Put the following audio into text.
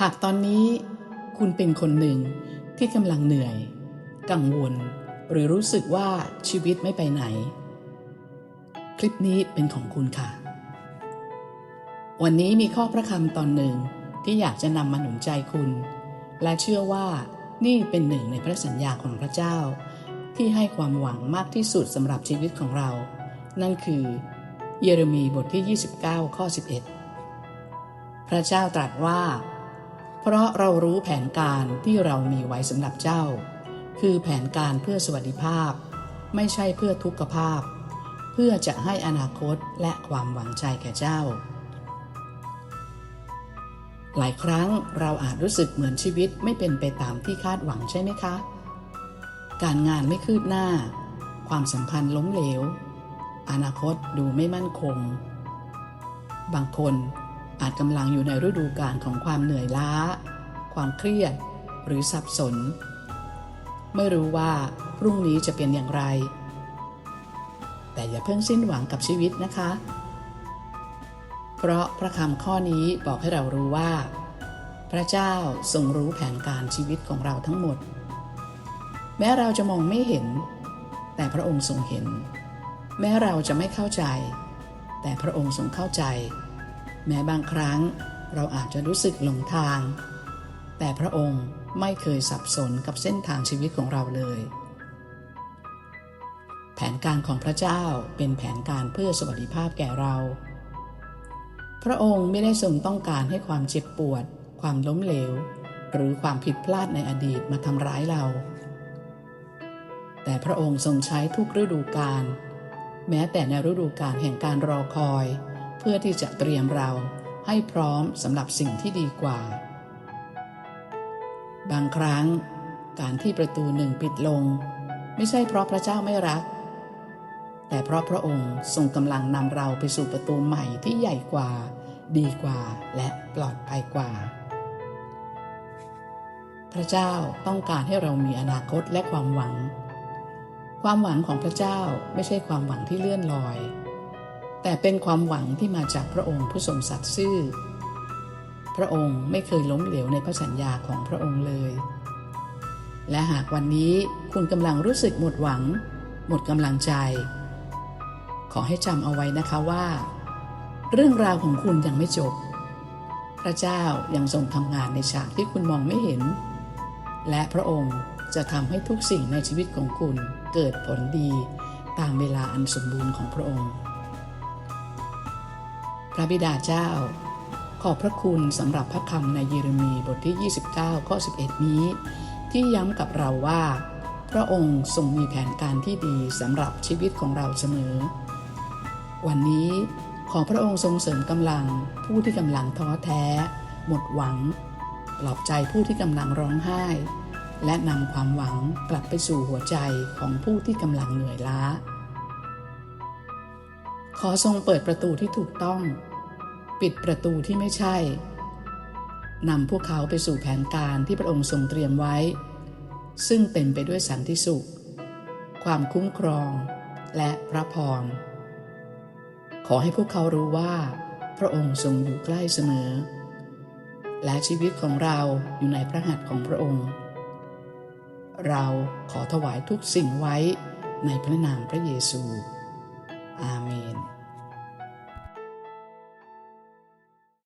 หากตอนนี้คุณเป็นคนหนึ่งที่กำลังเหนื่อย กังวล หรือรู้สึกว่าชีวิตไม่ไปไหน คลิปนี้เป็นของคุณค่ะ วันนี้มีข้อพระคำตอนหนึ่งที่อยากจะนำมาหนุนใจคุณ และเชื่อว่านี่เป็นหนึ่งในพระสัญญาของพระเจ้า ที่ให้ความหวังมากที่สุดสำหรับชีวิตของเรา นั่นคือ เยเรมีบทที่ 29 ข้อ 11 พระเจ้าตรัสว่า เพราะเรารู้แผนการที่เรามีไว้สำหรับเจ้า คือแผนการเพื่อสวัสดิภาพ ไม่ใช่เพื่อทุกขภาพ เพื่อจะให้อนาคตและความหวังใจแก่เจ้า หลายครั้งเราอาจรู้สึกเหมือนชีวิตไม่เป็นไปตามที่คาดหวังใช่ไหมคะ การงานไม่คืบหน้า ความสัมพันธ์ล้มเหลว อนาคตดูไม่มั่นคง บางคน อาจกำลังอยู่ในฤดูกาลของความเหนื่อยล้า ความเครียด หรือสับสน ไม่รู้ว่าพรุ่งนี้จะเป็นอย่างไร แต่อย่าเพิ่งสิ้นหวังกับชีวิตนะคะ เพราะพระคำข้อนี้บอกให้เรารู้ว่า พระเจ้าทรงรู้แผนการชีวิตของเราทั้งหมด แม้เราจะมองไม่เห็น แต่พระองค์ทรงเห็น แม้เราจะไม่เข้าใจ แต่พระองค์ทรงเข้าใจ แม้บางครั้งเราอาจจะรู้สึกหลงทาง แต่พระองค์ไม่เคยสับสนกับเส้นทางชีวิตของเราเลย แผนการของพระเจ้าเป็นแผนการเพื่อสวัสดิภาพแก่เรา พระองค์ไม่ได้ทรงต้องการให้ความเจ็บปวด ความล้มเหลว หรือความผิดพลาดในอดีตมาทำร้ายเรา แต่พระองค์ทรงใช้ทุกฤดูกาลแม้แต่ในฤดูกาลแห่งการรอคอย พื่อที่จะเตรียมเราให้พร้อมสำหรับสิ่งที่ดีกว่า บางครั้ง การที่ประตูหนึ่งปิดลง ไม่ใช่เพราะพระเจ้าไม่รัก แต่เพราะพระองค์ทรงกำลังนำเราไปสู่ประตูใหม่ที่ใหญ่กว่า ดีกว่าและปลอดภัยกว่า พระเจ้าต้องการให้เรามีอนาคตและความหวัง ความหวังของพระเจ้าไม่ใช่ความหวังที่เลื่อนลอย แต่เป็นความหวังที่มาจากพระองค์ผู้ทรงสัตย์ซื่อ พระองค์ไม่เคยล้มเหลวในพระสัญญาของพระองค์เลย และหากวันนี้คุณกำลังรู้สึกหมดหวัง หมดกำลังใจ ขอให้จำเอาไว้นะคะว่า เรื่องราวของคุณยังไม่จบ พระเจ้ายังทรงทำงานในฉากที่คุณมองไม่เห็น และพระองค์จะทำให้ทุกสิ่งในชีวิตของคุณเกิดผลดีตามเวลาอันสมบูรณ์ของพระองค์ พระบิดาเจ้า ขอบพระคุณสำหรับพระคำในเยเรมีบทที่ 29 ข้อ 11 นี้ ที่ย้ำกับเราว่า พระองค์ทรงมีแผนการที่ดีสำหรับชีวิตของเราเสมอ วันนี้ขอพระองค์ทรงเสริมกำลังผู้ที่กำลังท้อแท้ หมดหวัง ปลอบใจผู้ที่กำลังร้องไห้ และนำความหวังกลับไปสู่หัวใจของผู้ที่กำลังเหนื่อยล้า อทรงเปิดประตูที่ถูกต้อง ปิดประตูที่ไม่ใช่นำพวกเขาไปสู่แผนการที่พระองค์ทรงเตรียมไว้ ซึ่งเต็มไปด้วยสันติสุข ความคุ้มครอง และพระพร ขอให้พวกเขารู้ว่า พระองค์ทรงอยู่ใกล้เสมอ และชีวิตของเราอยู่ในพระหัตถ์ของพระองค์ เราขอถวายทุกสิ่งไว้ในพระนามพระเยซู อาเมน